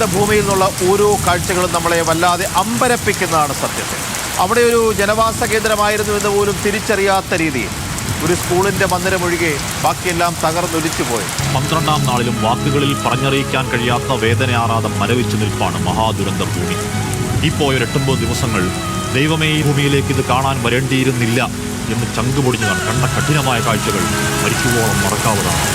ദുരന്ത ഭൂമിയിൽ നിന്നുള്ള ഓരോ കാഴ്ചകളും നമ്മളെ വല്ലാതെ അമ്പരപ്പിക്കുന്നതാണ് സത്യത്തിൽ അവിടെ ഒരു ജനവാസ കേന്ദ്രമായിരുന്നു എന്ന് പോലും തിരിച്ചറിയാത്ത രീതിയിൽ ഒരു സ്കൂളിന്റെ മന്ദിരമൊഴികെ ബാക്കിയെല്ലാം തകർന്നൊലിച്ചു പോയി. പന്ത്രണ്ടാം നാളിലും വാക്കുകളിൽ പറഞ്ഞറിയിക്കാൻ കഴിയാത്ത വേദനയാറാതെ മരവിച്ചു നിൽപ്പാണ് മഹാദുരന്ത ഭൂമി ഈ പോയ എട്ടൊമ്പത് ദിവസങ്ങൾ ദൈവമേ ഈ ഭൂമിയിലേക്ക് ഇത് കാണാൻ വരേണ്ടിയിരുന്നില്ല എന്ന് ചങ്കുപൊടിഞ്ഞതാണ്. കണ്ട കഠിനമായ കാഴ്ചകൾ മരിക്കുവോളം മറക്കാവതാണ്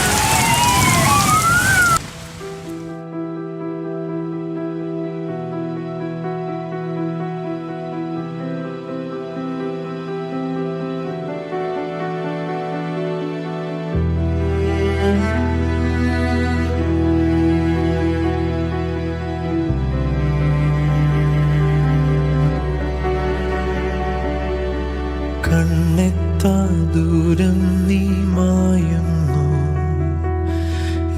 കണ്ണെത്താ ദൂരം നീ മായുന്നു.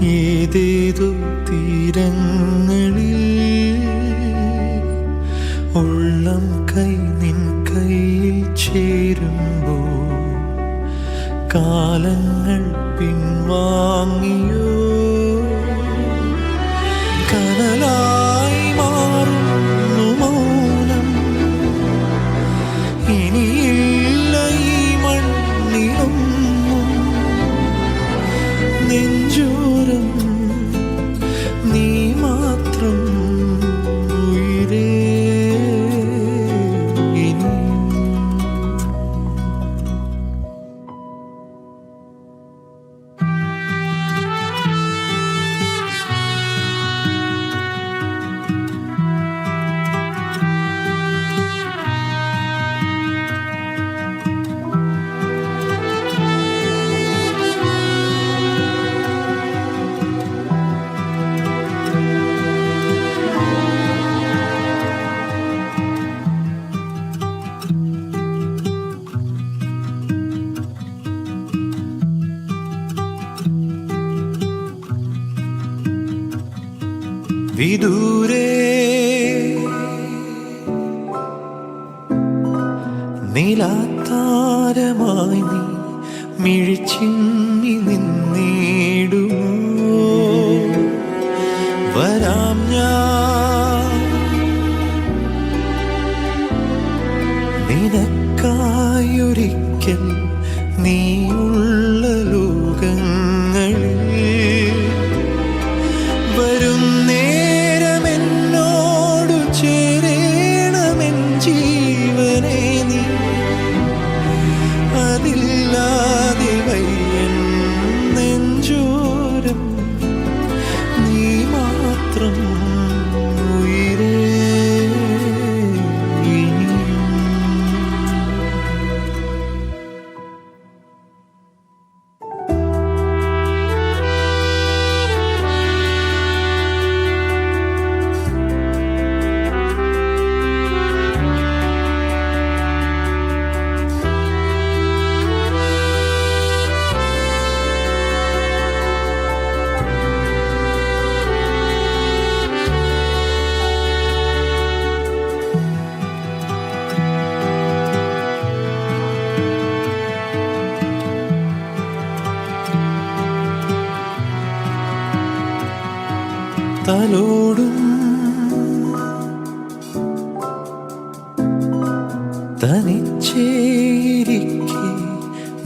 ഏതേതു തീരങ്ങളിൽ ഉള്ളം കൈ നിൻ കയ്യിൽ ചേരുമ്പോ കാലങ്ങൾ പിൻവാങ്ങിയോ? കനലായി വിദൂരേ. നിലാത്താരമായി നീ മിഴിച്ചിങ്ങി നിന്നിടുമോ തലോടും. തനിച്ചേരിക്കെ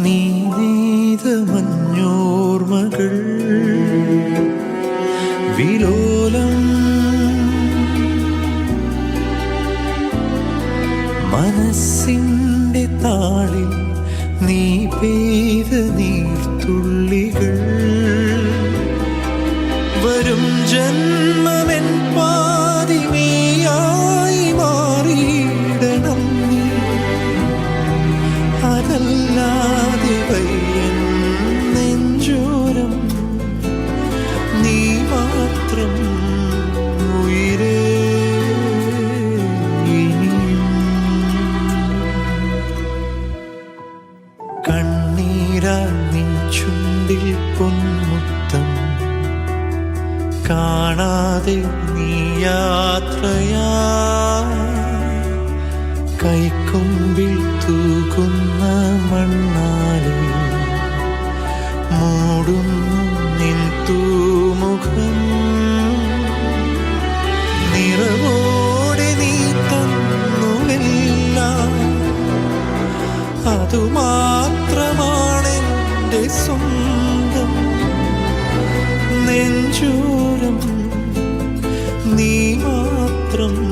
നീ നെയ്ത മഞ്ഞോർമകൾ. വിലോലം. മനസ്സിന്റെ താളിൽ നീ പെയ്ത നീർത്തുള്ളികൾ. വരും ജന്മമെൻ കണ്ണീരാൽ നിൻ ചുണ്ടിൽ പൊന്മുത്തം കാണാതെ നീ യാത്രയാ കൈക്കൊമ്പിൽ തൂകുന്ന മണ്ണാലെ. മൂടുന്നു നിൻ തൂമുഖം. നിറവോടെ നീ തന്നുവെല്ലാം. അതുമാത്രമാണെന്റെ സ്വന്തം നെഞ്ചൂരം. നീ മാത്രം